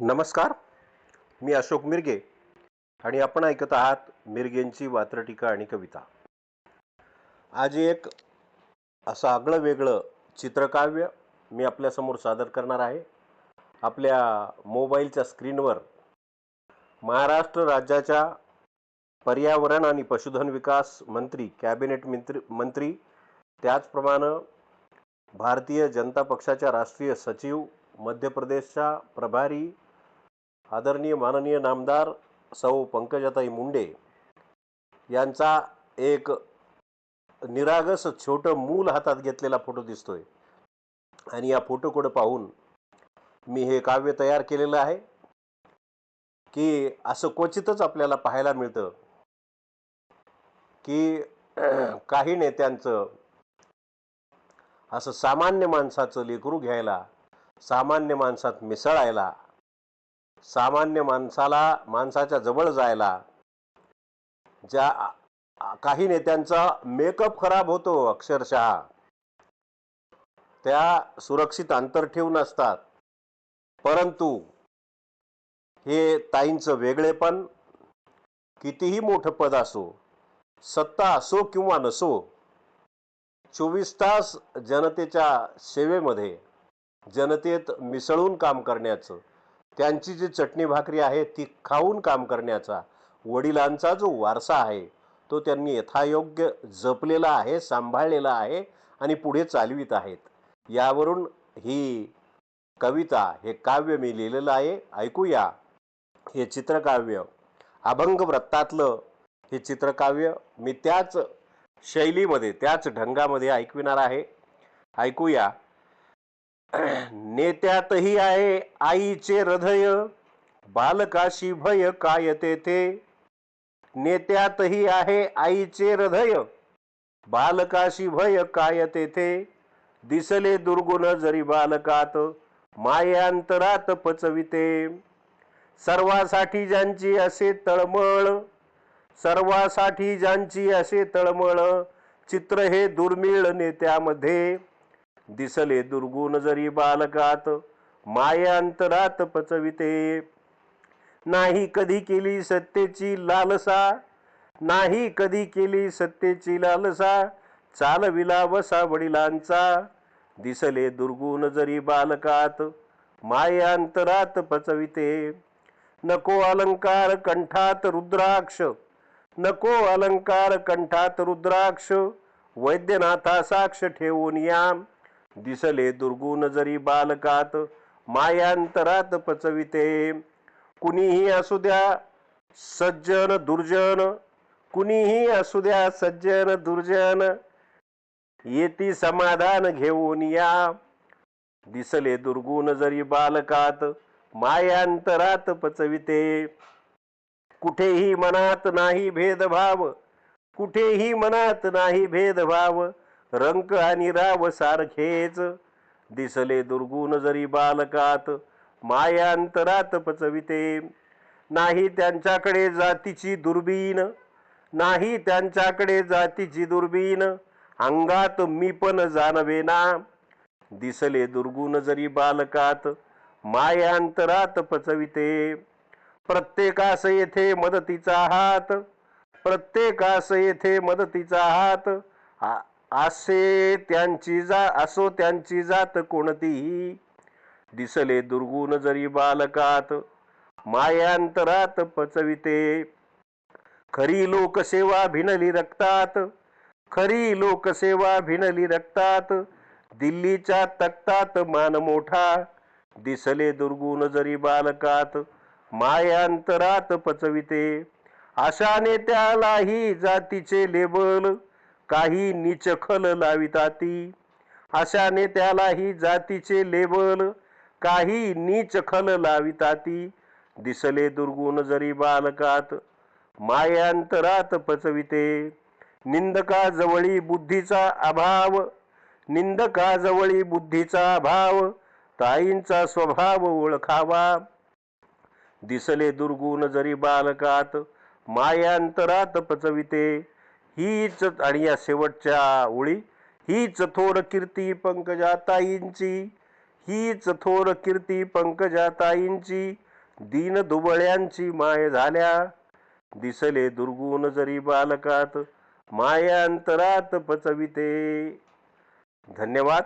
नमस्कार. मी अशोक मिरगे आणि आपण ऐकत आहात मिरगेंची वात्रटीका आणि कविता. आज एक असं आगळं वेगळं चित्रकाव्य मी आपल्यासमोर सादर करणार आहे. आपल्या मोबाईलच्या स्क्रीनवर महाराष्ट्र राज्याच्या पर्यावरण आणि पशुधन विकास मंत्री कॅबिनेट मंत्री मंत्री त्याचप्रमाणे भारतीय जनता पक्षाच्या राष्ट्रीय सचिव मध्य प्रदेशच्या प्रभारी आदरणीय माननीय नामदार सौ पंकजाताई मुंडे यांचा एक निरागस छोटं मूल हातात घेतलेला फोटो दिसतोय. आणि या फोटोकडे पाहून मी हे काव्य तयार केलेलं आहे की असं क्वचितच आपल्याला पाहायला मिळतं की काही नेत्यांचं असं सामान्य माणसाचं लेकरू घ्यायला सामान्य माणसात मिसळायला सामान्य माणसाला माणसाच्या जवळ जायला ज्या काही नेत्यांचा मेकअप खराब होतो अक्षरशः त्या सुरक्षित अंतर ठेवून असतात. परंतु हे ताईंचं वेगळेपण कितीही मोठं पद असो सत्ता असो किंवा नसो चोवीस तास जनतेच्या सेवेमध्ये जनतेत मिसळून काम करण्याचं त्यांची जी चटणी भाकरी आहे ती खाऊन काम करण्याचा वडिलांचा जो वारसा आहे तो त्यांनी यथायोग्य जपलेला आहे सांभाळलेला आहे आणि पुढे चालवित आहेत. यावरून ही कविता हे काव्य मी लिहिलेलं आहे. ऐकूया. हे चित्रकाव्य अभंग वृत्तातलं हे चित्रकाव्य मी त्याच शैलीमध्ये त्याच ढंगामध्ये ऐकविणार आहे. ऐकूया. नेत्यातही आहे आईचे हृदय बालकाशी भय काय तेथे? नेत्यातही आहे आईचे हृदय बालकाशी भय काय तेथे? दिसले दुर्गुण जरी बालकात मायांतरात पचविते. सर्वासाठी ज्यांची असे तळमळ सर्वासाठी ज्यांची असे तळमळ चित्र हे दुर्मिळ नेत्यामध्ये. दिसले दुर्गुण जरी बालकात मायांतरात पचविते. नाही कधी केली सत्तेची लालसा नाही कधी केली सत्तेची लालसा चालविला वसा वडिलांचा. दिसले दुर्गुण जरी बालकात मायांतरात पचविते. नको अलंकार कंठात रुद्राक्ष नको अलंकार कंठात रुद्राक्ष वैद्यनाथा साक्ष ठेवून या. दिसले दुर्गुण जरी बालकात मायांतरात पचविते. कुणीही असू द्या सज्जन दुर्जन कुणीही असू द्या सज्जन दुर्जन येती समाधान घेऊन या. दिसले दुर्गुण जरी बालकात मायांतरात पचविते. कुठेही मनात नाही भेदभाव कुठेही मनात नाही भेदभाव रंक आणि राव सारखेच. दिसले दुर्गुण जरी बालकात मायांतरात पचविते. नाही त्यांच्याकडे जातीची दुर्बीन नाही त्यांच्याकडे जातीची दुर्बीन अंगात मी पण जाणवेना दिसले दुर्गुण जरी बालकात मायांतरात पचविते. प्रत्येकास येथे मदतीचा हात प्रत्येकास येथे मदतीचा हात असे त्यांची जा असो त्यांची जात कोणतीही दिसले दुर्गुण जरी बालकात मायांतरात पचविते. खरी लोकसेवा भिनली रक्तात खरी लोकसेवा भिनली रक्तात. दिल्लीच्या तक्तात मान मोठा दिसले दुर्गुण जरी बालकात मायांतरात पचविते. अशा नेत्यालाही जातीचे लेबल काही निचखल लाविताती अशा नेत्यालाही जातीचे लेबल काही नीचखल लाविताती दिसले दुर्गुण जरी बालकात मायांतरात पचविते. निंदका जवळी बुद्धीचा अभाव निंदका जवळी बुद्धीचा अभाव ताईंचा स्वभाव ओळखावा. दिसले दुर्गुण जरी बालकात मायांतरात पचविते. हीच आणि या शेवटच्या ओळी. हीच थोर कीर्ती पंकजाताईंची. हीच थोर कीर्ती पंकजाताईंची. दीन दुबळ्यांची माय झाल्या. दिसले दुर्गुण जरी बालकात माया अंतरात पचविते. धन्यवाद.